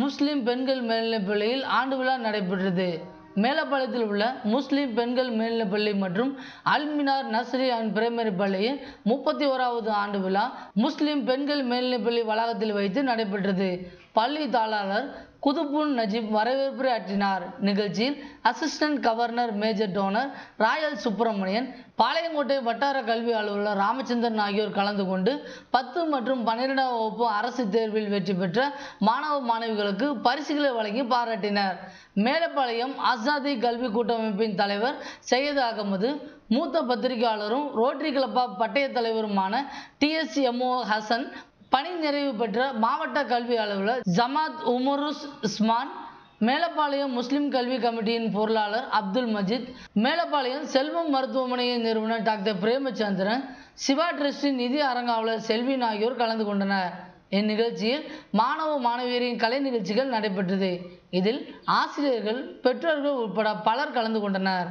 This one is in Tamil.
முஸ்லிம் பெண்கள் மேல்நிலைப்பள்ளியில் ஆண்டு விழா நடைபெற்றது. மேலப்பாளையத்தில் உள்ள முஸ்லிம் பெண்கள் மேல்நிலைப்பள்ளி மற்றும் அல்மினார் நர்சரி அண்ட் பிரைமரி பள்ளியின் முப்பத்தி ஓராவது ஆண்டு விழா முஸ்லிம் பெண்கள் மேல்நிலைப்பள்ளி வளாகத்தில் வைத்து நடைபெற்றது. பள்ளி தாளாளர் நஜீப் வரவேற்புரை ஆற்றினார். நிகழ்ச்சியில் assistant governor major donor Royal Subramanian Palayamkottai வட்டார கல்வி அலுவலர் ராமச்சந்திரன் ஆகியோர் கலந்து கொண்டு பத்து மற்றும் பன்னிரெண்டாம் வகுப்பு அரசு தேர்வில் வெற்றி பெற்ற மாணவ மாணவிகளுக்கு பரிசுகளை வழங்கி பாராட்டினர். மேலப்பாளையம் ஆசாதி கல்வி கூட்டமைப்பின் தலைவர் சையது அகமது மூத்த பத்திரிகையாளரும் ரோட்டரி கிளப் ஆஃப் பட்டய தலைவருமான டிஎஸ்எம்ஓ ஹசன் பணி நிறைவு பெற்ற மாவட்ட கல்வி அலுவலர் ஜமாத் உமருஸ் உஸ்மான் மேலப்பாளையம் முஸ்லிம் கல்வி கமிட்டியின் பொருளாளர் அப்துல் மஜித் மேலப்பாளையம் செல்வம் மருத்துவமனையின் நிறுவனர் டாக்டர் பிரேமச்சந்திரன் சிவா டிரஸ்டின் நிதி அரங்காவலர் செல்வின் ஆகியோர் கலந்து கொண்டனர். இந்நிகழ்ச்சியில் மாணவ மாணவியரின் கலை நிகழ்ச்சிகள் நடைபெற்றது. இதில் ஆசிரியர்கள் பெற்றோர்கள் உட்பட பலர் கலந்து கொண்டனர்.